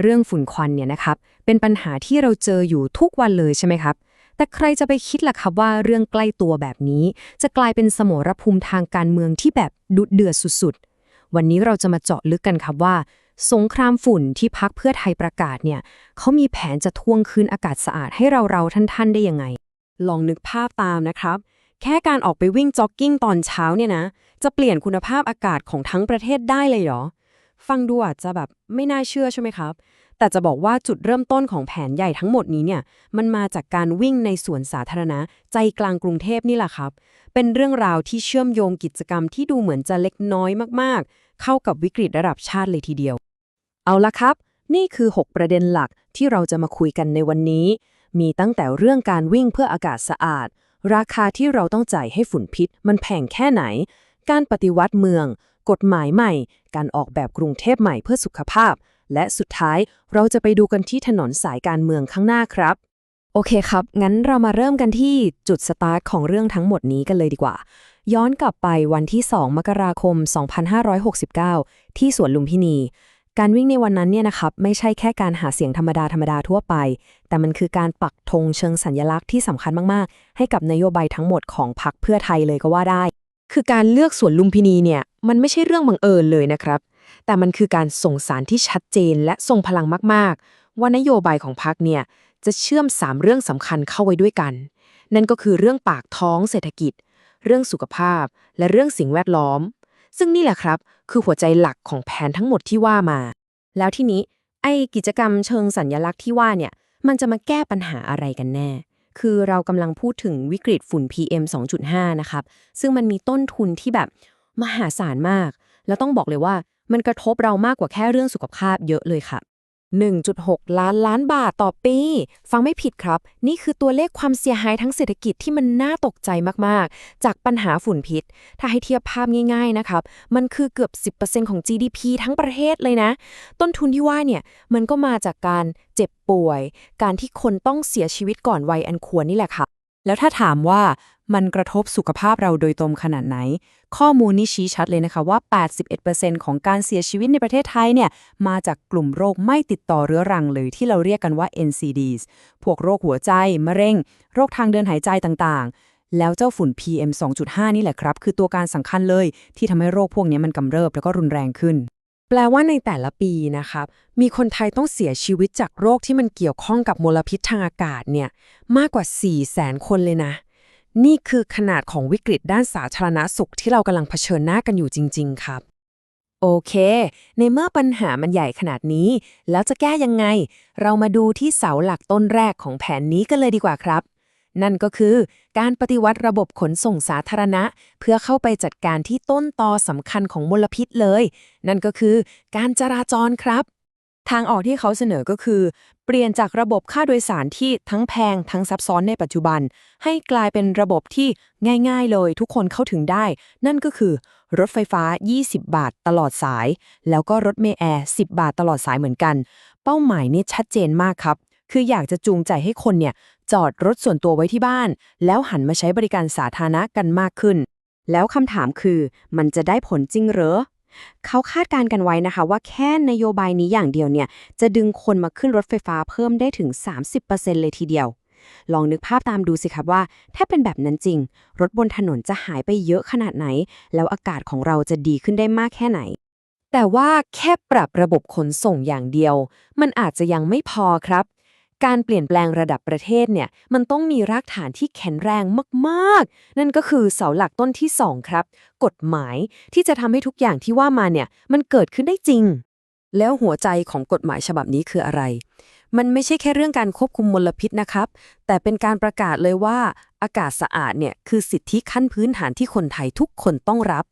เรื่องฝุ่นควันเนี่ยนะครับ เป็นปัญหาที่เราเจออยู่ทุกวันเลยใช่ไหมครับ แต่ใครจะไปคิดล่ะครับว่าเรื่องใกล้ตัวแบบนี้ จะกลายเป็นสมรภูมิทางการเมืองที่แบบดุเดือดสุดๆ วันนี้เราจะมาเจาะลึกกันครับว่า สงครามฝุ่นที่พักเพื่อไทยประกาศเนี่ยเขามีแผนจะทวงคืนอากาศสะอาดให้เราเราท่านๆ ได้ยังไง ลองนึกภาพตามนะครับ แค่การออกไปวิ่งจ็อกกิ้งตอนเช้าเนี่ยนะ จะเปลี่ยนคุณภาพอากาศของทั้งประเทศได้เลยเหรอ ฟังดูอาจจะแบบไม่น่าเชื่อใช่ไหมครับ แต่จะบอกว่าจุดเริ่มต้นของแผนใหญ่ทั้งหมดนี้เนี่ย มันมาจากการวิ่งในสวนสาธารณะ ใจกลางกรุงเทพนี่แหละครับ เป็นเรื่องราวที่เชื่อมโยงกิจกรรมที่ดูเหมือนจะเล็กน้อยมากๆ เข้ากับวิกฤตระดับชาติเลยทีเดียว เอาละครับ นี่คือ 6 ประเด็นหลักที่เราจะมาคุยกันในวันนี้ มีตั้งแต่เรื่องการวิ่งเพื่ออากาศสะอาด ราคาที่เราต้องจ่ายให้ฝุ่นพิษ มันแพงแค่ไหน การปฏิวัติเมือง กฎหมายใหม่ การออกแบบกรุงเทพใหม่เพื่อสุขภาพ และสุดท้ายเราจะไปดูกันที่ถนนสายการเมืองข้างหน้าครับโอเคครับ งั้นเรามาเริ่มกันที่จุดสตาร์ทของเรื่องทั้งหมดนี้กันเลยดีกว่า ย้อนกลับไปวันที่ 2 มกราคม 2569 ที่สวนลุมพินี การวิ่งในวันนั้นเนี่ยนะครับไม่ใช่แค่การหาเสียงธรรมดาธรรมดาทั่วไป แต่มันคือการปักธงเชิงสัญลักษณ์ที่สำคัญมาก ๆ ให้กับนโยบายทั้งหมดของพรรคเพื่อไทยเลยก็ว่าได้ คือการเลือกสวนลุมพินีเนี่ย มันไม่ใช่เรื่องบังเอิญเลยนะครับ แต่มันคือการส่งสารที่ชัดเจนและทรงพลังมากๆ ว่านโยบายของพรรคเนี่ยจะเชื่อม 3 เรื่องสำคัญเข้าไว้ด้วยกัน นั่นก็คือเรื่องปากท้องเศรษฐกิจ เรื่องสุขภาพ และเรื่องสิ่งแวดล้อม ซึ่งนี่แหละครับ คือหัวใจหลักของแผนทั้งหมดที่ว่ามา แล้วทีนี้ไอ้กิจกรรมเชิงสัญญลักษณ์ที่ว่าเนี่ยมันจะมาแก้ปัญหาอะไรกันแน่ คือเรากำลังพูดถึงวิกฤตฝุ่น PM 2.5 นะครับ ซึ่งมันมีต้นทุนที่แบบมหาศาลมาก แล้วต้องบอกเลยว่ามันกระทบเรามากกว่าแค่เรื่องสุขภาพเยอะเลยค่ะ 1.6 ล้านล้านบาทต่อปี ฟังไม่ผิดครับ นี่คือตัวเลขความเสียหายทั้งเศรษฐกิจที่มันน่าตกใจมาก ๆ จากปัญหาฝุ่นพิษ ถ้าให้เทียบภาพง่าย ๆ นะครับ มันคือเกือบ 10%ของ GDP ทั้งประเทศเลยนะ ต้นทุนที่ว่าเนี่ย มันก็มาจากการเจ็บป่วย การที่คนต้องเสียชีวิตก่อนวัยอันควรนี่แหละค่ะแล้วถ้าถามว่า มันกระทบสุขภาพเราโดยตรงขนาดไหน ข้อมูลนี้ชี้ชัดเลยนะคะว่า 81%ของการเสียชีวิตในประเทศไทยเนี่ย มาจากกลุ่มโรคไม่ติดต่อเรื้อรังเลยที่เราเรียกกันว่า NCDs พวกโรคหัวใจ มะเร็ง โรคทางเดินหายใจต่างๆ แล้วเจ้าฝุ่น PM 2.5 นี่แหละครับ คือตัวการสำคัญเลยที่ทำให้โรคพวกนี้มันกำเริบแล้วก็รุนแรงขึ้นแปลว่าในแต่ละปีนะครับ มีคนไทยต้องเสียชีวิตจากโรคที่มันเกี่ยวข้องกับมลพิษทางอากาศเนี่ย มากกว่า 4 0 0 0 0 0 คนเลยนะ นี่คือขนาดของวิกฤตด้านสาธารณสุขที่เรากำลังเผชิญหน้ากันอยู่จริง ๆ ครับ โอเค ในเมื่อปัญหามันใหญ่ขนาดนี้ แล้วจะแก้ยังไง เรามาดูที่เสาหลักต้นแรกของแผนนี้กันเลยดีกว่าครับ นั่นก็คือการปฏิวัติระบบขนส่งสาธารณะ เพื่อเข้าไปจัดการที่ต้นตอสำคัญของมลพิษเลย นั่นก็คือการจราจรครับ ทางออกที่เขาเสนอก็คือ เปลี่ยนจากระบบค่าโดยสารที่ทั้งแพงทั้งซับซ้อนในปัจจุบัน ให้กลายเป็นระบบที่ง่ายๆเลย ทุกคนเข้าถึงได้ นั่นก็คือ รถไฟฟ้า 20 บาทตลอดสาย แล้วก็รถเมล์แอร์ 10 บาทตลอดสายเหมือนกัน เป้าหมายนี่ชัดเจนมากครับ คืออยากจะจูงใจให้คนเนี่ยจอดรถส่วนตัวไว้ที่บ้าน แล้วหันมาใช้บริการสาธารณะกันมากขึ้น แล้วคำถามคือ มันจะได้ผลจริงเหรอ เขาคาดการณ์กันไว้นะคะว่าแค่นโยบายนี้อย่างเดียวเนี่ย จะดึงคนมาขึ้นรถไฟฟ้าเพิ่มได้ถึง 30%เลยทีเดียว ลองนึกภาพตามดูสิครับว่า ถ้าเป็นแบบนั้นจริง รถบนถนนจะหายไปเยอะขนาดไหน แล้วอากาศของเราจะดีขึ้นได้มากแค่ไหน แต่ว่าแค่ปรับระบบขนส่งอย่างเดียว มันอาจจะยังไม่พอครับ การเปลี่ยนแปลงระดับประเทศเนี่ยมันต้องมีรากฐานที่แข็งแรงมากๆ นั่นก็คือเสาหลักต้นที่ 2 ครับ กฎหมายที่จะทำให้ทุกอย่างที่ว่ามาเนี่ยมันเกิดขึ้นได้จริง แล้วหัวใจของกฎหมายฉบับนี้คืออะไร มันไม่ใช่แค่เรื่องการควบคุมมลพิษนะครับ แต่เป็นการประกาศเลยว่า อากาศสะอาดเนี่ยคือสิทธิขั้นพื้นฐานที่คนไทยทุกคนต้องรับ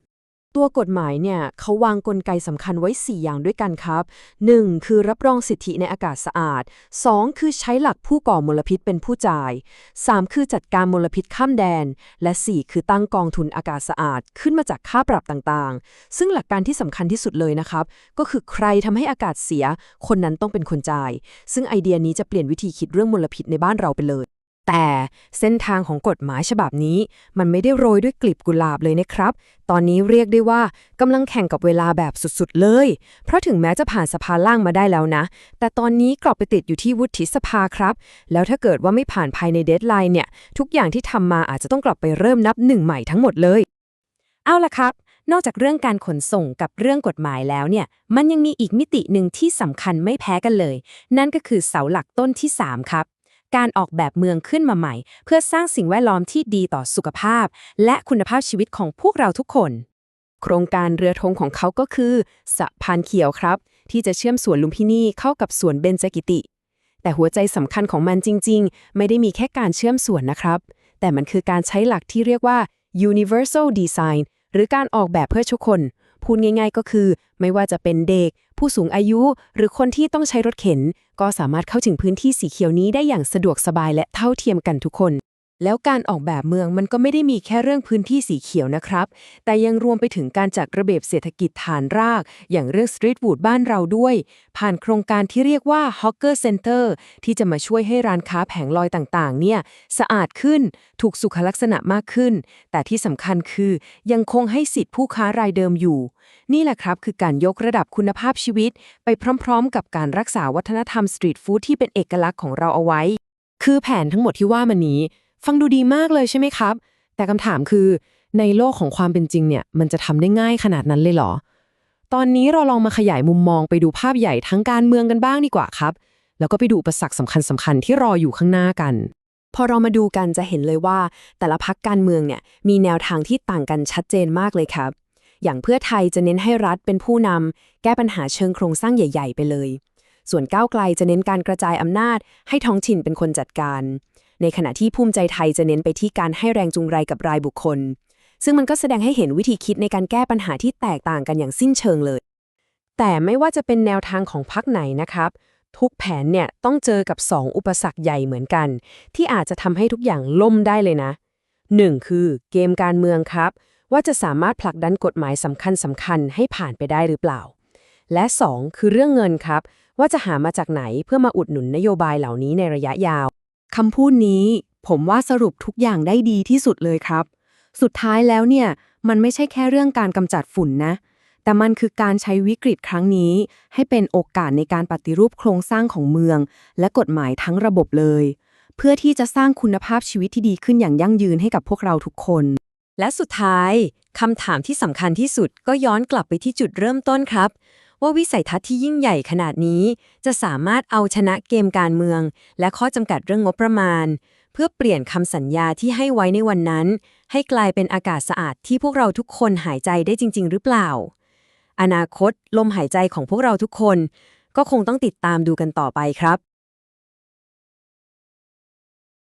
ตัวกฎหมายเนี่ยเขาวางกลไกสำคัญไว้ 4 อย่างด้วยกันครับ 1. คือรับรองสิทธิในอากาศสะอาด 2. คือใช้หลักผู้ก่อมลพิษเป็นผู้จ่าย 3. คือจัดการมลพิษข้ามแดน และ 4 คือตั้งกองทุนอากาศสะอาด ขึ้นมาจากค่าปรับต่างๆ ซึ่งหลักการที่สำคัญที่สุดเลยนะครับ ก็คือใครทำให้อากาศเสีย คนนั้นต้องเป็นคนจ่าย ซึ่งไอเดียนี้จะเปลี่ยนวิธีคิดเรื่องมลพิษในบ้านเราไปเลย แต่เส้นทางของกฎหมายฉบับนี้ มันไม่ได้โรยด้วยกลีบกุหลาบเลยนะครับ ตอนนี้เรียกได้ว่ากำลังแข่งกับเวลาแบบสุดๆเลย เพราะถึงแม้จะผ่านสภาล่างมาได้แล้วนะ แต่ตอนนี้กลับไปติดอยู่ที่วุฒิสภาครับ แล้วถ้าเกิดว่าไม่ผ่านภายในเดดไลน์เนี่ย ทุกอย่างที่ทำมาอาจจะต้องกลับไปเริ่มนับหนึ่งใหม่ทั้งหมดเลย เอาล่ะครับนอกจากเรื่องการขนส่งกับเรื่องกฎหมายแล้วเนี่ย มันยังมีอีกมิติหนึ่งที่สำคัญไม่แพ้กันเลย นั่นก็คือเสาหลักต้นที่ 3 ครับ การออกแบบเมืองขึ้นมาใหม่ เพื่อสร้างสิ่งแวดล้อมที่ดีต่อสุขภาพ และคุณภาพชีวิตของพวกเราทุกคน โครงการเรือธงของเขาก็คือสะพานเขียวครับ ที่จะเชื่อมสวนลุมพินีเข้ากับสวนเบญจกิติ แต่หัวใจสำคัญของมันจริง ๆ ไม่ได้มีแค่การเชื่อมสวนนะครับ แต่มันคือการใช้หลักที่เรียกว่า universal design หรือการออกแบบเพื่อทุกคน พูดง่ายๆก็คือ ไม่ว่าจะเป็นเด็ก ผู้สูงอายุ หรือคนที่ต้องใช้รถเข็น ก็สามารถเข้าถึงพื้นที่สีเขียวนี้ได้อย่างสะดวกสบายและเท่าเทียมกันทุกคน แล้วการออกแบบเมืองมันก็ไม่ได้มีแค่เรื่องพื้นที่สีเขียวนะครับ แต่ยังรวมไปถึงการจัดระเบียบเศรษฐกิจฐานราก อย่างเรื่องสตรีทฟู้ดบ้านเราด้วย ผ่านโครงการที่เรียกว่า Hawker Center ที่จะมาช่วยให้ร้านค้าแผงลอยต่างๆ เนี่ย สะอาดขึ้น ถูกสุขลักษณะมากขึ้น แต่ที่สำคัญคือยังคงให้สิทธิผู้ค้ารายเดิมอยู่ นี่แหละครับคือการยกระดับคุณภาพชีวิต ไปพร้อม ๆ กับการรักษาวัฒนธรรมสตรีทฟู้ดที่เป็นเอกลักษณ์ของเราเอาไว้ คือแผนทั้งหมดที่ว่ามานี้ ฟังดูดีมากเลยใช่ไหมครับ แต่คำถามคือ ในโลกของความเป็นจริงเนี่ย มันจะทำได้ง่ายขนาดนั้นเลยเหรอ ตอนนี้เราลองมาขยายมุมมองไปดูภาพใหญ่ทั้งการเมืองกันบ้างดีกว่าครับ แล้วก็ไปดูอุปสรรคสำคัญสคัญๆที่รออยู่ข้างหน้ากัน พอเรามาดูกันจะเห็นเลยว่า แต่ละพักการเมืองเนี่ยมีแนวทางที่ต่างกันชัดเจนมากเลยครับ อย่างเพื่อไทยจะเน้นให้รัฐเป็นผู้นำแก้ปัญหาเชิงโครงสร้างใหญ่ ๆ ไปเลย ส่วนก้าวไกลจะเน้นการกระจายอำนาจ ให้ท้องถิ่นเป็นคนจัดการ ในขณะที่ภูมิใจไทยจะเน้นไปที่การให้แรงจูงใจกับรายบุคคล ซึ่งมันก็แสดงให้เห็นวิธีคิดในการแก้ปัญหาที่แตกต่างกันอย่างสิ้นเชิงเลย แต่ไม่ว่าจะเป็นแนวทางของพรรคไหนนะครับ ทุกแผนเนี่ยต้องเจอกับ 2 อุปสรรคใหญ่เหมือนกัน ที่อาจจะทำให้ทุกอย่างล่มได้เลยนะ 1. คือเกมการเมืองครับ ว่าจะสามารถผลักดันกฎหมายสำคัญสำคัญให้ผ่านไปได้หรือเปล่า และ 2. คือเรื่องเงินครับ ว่าจะหามาจากไหนเพื่อมาอุดหนุนนโยบายเหล่านี้ในระยะยาว คำพูดนี้ผมว่าสรุปทุกอย่างได้ดีที่สุดเลยครับ สุดท้ายแล้วเนี่ย มันไม่ใช่แค่เรื่องการกำจัดฝุ่นนะ แต่มันคือการใช้วิกฤตครั้งนี้ ให้เป็นโอกาสในการปฏิรูปโครงสร้างของเมือง และกฎหมายทั้งระบบเลย เพื่อที่จะสร้างคุณภาพชีวิตที่ดีขึ้นอย่างยั่งยืนให้กับพวกเราทุกคน และสุดท้ายคำถามที่สำคัญที่สุดก็ย้อนกลับไปที่จุดเริ่มต้นครับ ว่าวิสัยทัศน์ที่ยิ่งใหญ่ขนาดนี้ จะสามารถเอาชนะเกมการเมือง และข้อจำกัดเรื่องงบประมาณ เพื่อเปลี่ยนคำสัญญาที่ให้ไว้ในวันนั้น ให้กลายเป็นอากาศสะอาดที่พวกเราทุกคนหายใจได้จริง ๆ หรือเปล่า อนาคตลมหายใจของพวกเราทุกคน ก็คงต้องติดตามดูกันต่อไปครับ